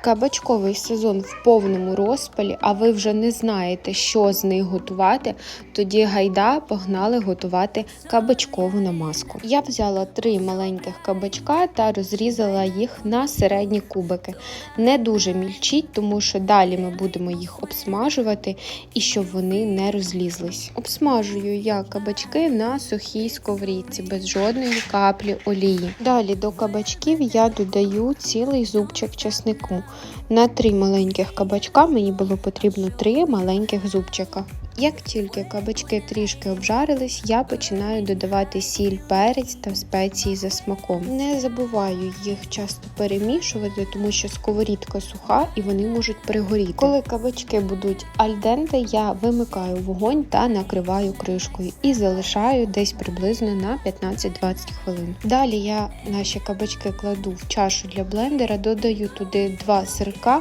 Кабачковий сезон в повному розпалі, а ви вже не знаєте, що з них готувати. Тоді гайда погнали готувати кабачкову намазку. Я взяла три маленьких кабачка та розрізала їх на середні кубики. Не дуже мільчіть, тому що далі ми будемо їх обсмажувати і щоб вони не розлізлись. Обсмажую я кабачки на сухій сковорідці без жодної каплі олії. Далі до кабачків я додаю цілий зубчик чеснику. На три маленьких кабачка мені було потрібно три маленьких зубчика. Як тільки кабачки трішки обжарились, я починаю додавати сіль, перець та спеції за смаком. Не забуваю їх часто перемішувати, тому що сковорідка суха і вони можуть перегоріти. Коли кабачки будуть альденте, я вимикаю вогонь та накриваю кришкою і залишаю десь приблизно на 15-20 хвилин. Далі я наші кабачки кладу в чашу для блендера, додаю туди два сирка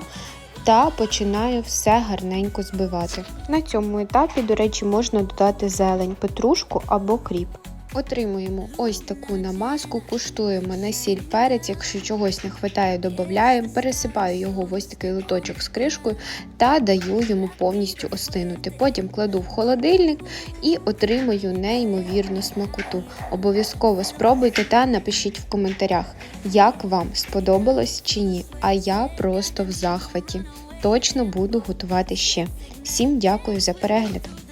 та починаю все гарненько збивати. На цьому етапі, до речі, можна додати зелень, петрушку або кріп. Отримуємо ось таку намазку, куштуємо на сіль перець, якщо чогось не вистачає, додаємо, пересипаю його в ось такий лоточок з кришкою та даю йому повністю остинути. Потім кладу в холодильник і отримую неймовірну смакоту. Обов'язково спробуйте та напишіть в коментарях, як вам сподобалось чи ні. А я просто в захваті. Точно буду готувати ще. Всім дякую за перегляд!